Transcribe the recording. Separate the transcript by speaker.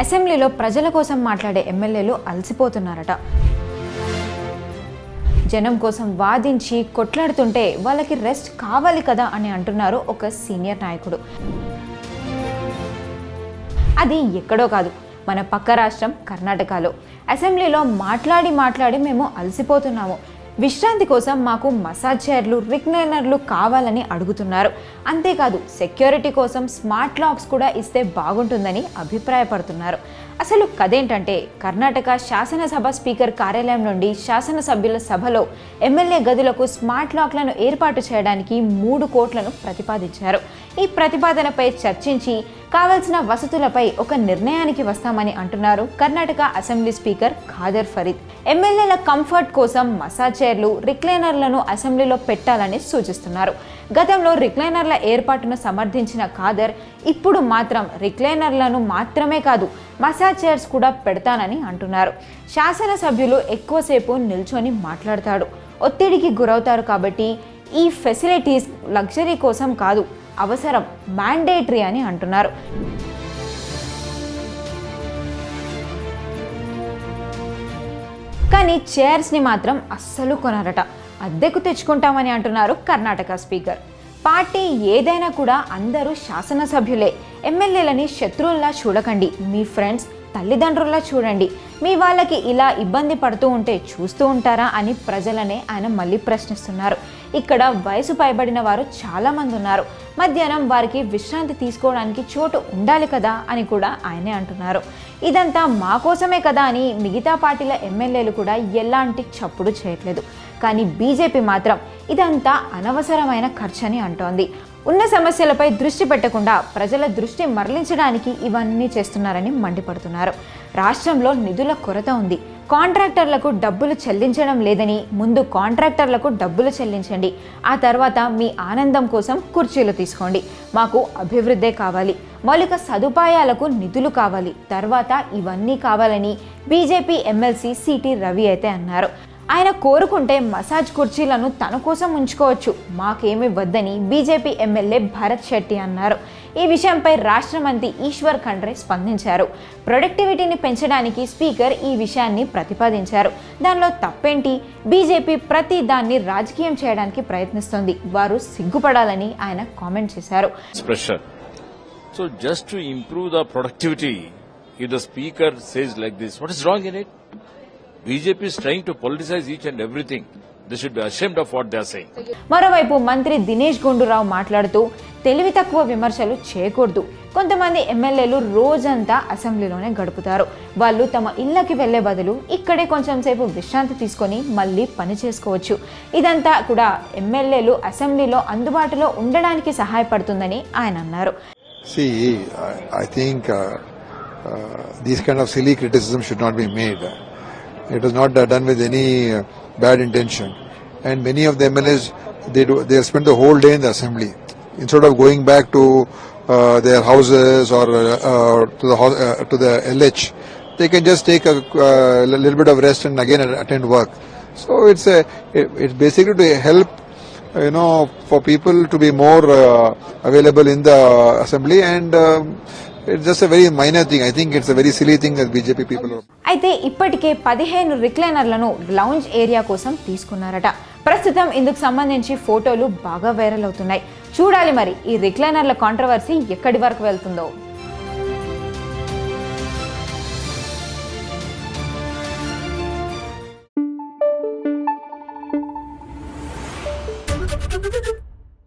Speaker 1: అసెంబ్లీలో ప్రజల కోసం మాట్లాడే ఎమ్మెల్యేలు అలసిపోతున్నారట. జనం కోసం వాదించి కొట్లాడుతుంటే వాళ్ళకి రెస్ట్ కావాలి కదా అని అంటున్నారు ఒక సీనియర్ నాయకుడు. అది ఎక్కడో కాదు మన పక్క రాష్ట్రం కర్ణాటకలో. అసెంబ్లీలో మాట్లాడి మాట్లాడి మేము అలసిపోతున్నాము. విశ్రాంతి కోసం మాకు మసాజ్ చైర్లు రిక్లైనర్లు కావాలని అడుగుతున్నారు. అంతేకాదు సెక్యూరిటీ కోసం స్మార్ట్ లాక్స్ కూడా ఇస్తే బాగుంటుందని అభిప్రాయపడుతున్నారు. అసలు కదేంటంటే కర్ణాటక శాసనసభ స్పీకర్ కార్యాలయం నుండి శాసనసభ్యుల సభలో ఎమ్మెల్యే గదులకు స్మార్ట్ లాక్లను ఏర్పాటు చేయడానికి మూడు కోట్లను ప్రతిపాదించారు. ఈ ప్రతిపాదనపై చర్చించి కావలసిన వసతులపై ఒక నిర్ణయానికి వస్తామని అంటున్నారు కర్ణాటక అసెంబ్లీ స్పీకర్ ఖాదర్ ఫరీద్. ఎమ్మెల్యేల కంఫర్ట్ కోసం మసాజ్ చైర్లు రిక్లైనర్లను అసెంబ్లీలో పెట్టాలని సూచిస్తున్నారు. గతంలో రిక్లైనర్ల ఏర్పాటును సమర్థించిన ఖాదర్ ఇప్పుడు మాత్రం రిక్లైనర్లను మాత్రమే కాదు మసాజ్ చైర్స్ కూడా పెడతానని అంటున్నారు. శాసనసభ్యులు ఎక్కువసేపు నిల్చొని మాట్లాడతాడు. ఒత్తిడికి గురవుతారు కాబట్టి ఈ ఫెసిలిటీస్ లగ్జరీ కోసం కాదు అవసరం మ్యాండేటరీ అని అంటున్నారు. కానీ చైర్స్ని మాత్రం అస్సలు కొనరట. అద్దెకు తెచ్చుకుంటామని అంటున్నారు కర్ణాటక స్పీకర్. పార్టీ ఏదైనా కూడా అందరూ శాసనసభ్యులే. ఎమ్మెల్యేలని శత్రువుల్లా చూడకండి. మీ ఫ్రెండ్స్ తల్లిదండ్రుల్లా చూడండి. మీ వాళ్ళకి ఇలా ఇబ్బంది పడుతూ ఉంటే చూస్తూ ఉంటారా అని ప్రజలనే ఆయన మళ్ళీ ప్రశ్నిస్తున్నారు. ఇక్కడ వయసు పైబడిన వారు చాలామంది ఉన్నారు. మధ్యాహ్నం వారికి విశ్రాంతి తీసుకోవడానికి చోటు ఉండాలి కదా అని కూడా ఆయనే అంటున్నారు. ఇదంతా మా కోసమే కదా అని మిగతా పార్టీల ఎమ్మెల్యేలు కూడా ఎలాంటి చప్పుడు చేయట్లేదు. కానీ బీజేపీ మాత్రం ఇదంతా అనవసరమైన ఖర్చని అంటోంది. ఉన్న సమస్యలపై దృష్టి పెట్టకుండా ప్రజల దృష్టి మరలించడానికి ఇవన్నీ చేస్తున్నారని మండిపడుతున్నారు. రాష్ట్రంలో నిధుల కొరత ఉంది. కాంట్రాక్టర్లకు డబ్బులు చెల్లించడం లేదని ముందు కాంట్రాక్టర్లకు డబ్బులు చెల్లించండి. ఆ తర్వాత మీ ఆనందం కోసం కుర్చీలు తీసుకోండి. మాకు అభివృద్ధే కావాలి. మౌలిక సదుపాయాలకు నిధులు కావాలి. తర్వాత ఇవన్నీ కావాలని బీజేపీ ఎమ్మెల్సీ సిటీ రవి అయితే అన్నారు. ఆయన కోరుకుంటే మసాజ్ కుర్చీలను తన కోసం ఉంచుకోవచ్చు. మాకేమి వద్దని బీజేపీ ఎమ్మెల్యే భరత్ శెట్టి అన్నారు. ఈ విషయంపై రాష్ట్ర మంత్రి ఈశ్వర్ ఖండ్రే స్పందించారు. ప్రొడక్టివిటీని పెంచడానికి స్పీకర్ ఈ విషయాన్ని ప్రతిపాదించారు. దానిలో తప్పేంటి? బీజేపీ ప్రతి దాన్ని రాజకీయం చేయడానికి ప్రయత్నిస్తోంది. వారు సిగ్గుపడాలని ఆయన కామెంట్ చేశారు.
Speaker 2: So just improve the productivity improve the productivity, if the speaker says like this, what is in it? BJP is trying to politicize each and everything. They should be ashamed of what they are saying.
Speaker 1: మరోవైపు మంత్రి దినేష్ గుండూరావు మాట్లాడుతూ తెలివి తక్కువ విమర్శలు చేయకూడదు కొంతమంది ఎమ్మెల్యేలు రోజంతా అసెంబ్లీలోనే గడుపుతారు వాళ్ళు తమ ఇళ్ళకి వెళ్ళే బదులు ఇక్కడే కొంచెం సేపు విశ్రాంతి తీసుకొని మళ్ళీ పని చేసుకోవచ్చు ఇదంతా కూడా ఎమ్మెల్యేలు అసెంబ్లీలో అందుబాటులో ఉండడానికి సహాయపడుతుందని ఆయన అన్నారు
Speaker 3: See, I, I think uh, uh, these kind of silly criticism should not be made. It was not done with any uh, bad intention. And many of the MLAs, they do, they spend the whole day in the assembly instead of going back to uh, their houses or uh, to the uh, to the LH. They can just take a uh, little bit of rest and again attend work. So it's a, it, it's basically to help you know, for people to be more uh, available in the assembly, and um, it's just very minor thing I think it's very silly thing BJP people
Speaker 1: అయితే ఇప్పటికే పదిహేను రిక్లైనర్లను lounge area కోసం తీసుకున్నారట. ప్రస్తుతం ఇందుకు సంబంధించి ఫోటోలు బాగా viral అవుతున్నాయి. చూడాలి మరి ఈ రిక్లైనర్ల కాంట్రవర్సీ ఎక్కడి వరకు వెళ్తుందో.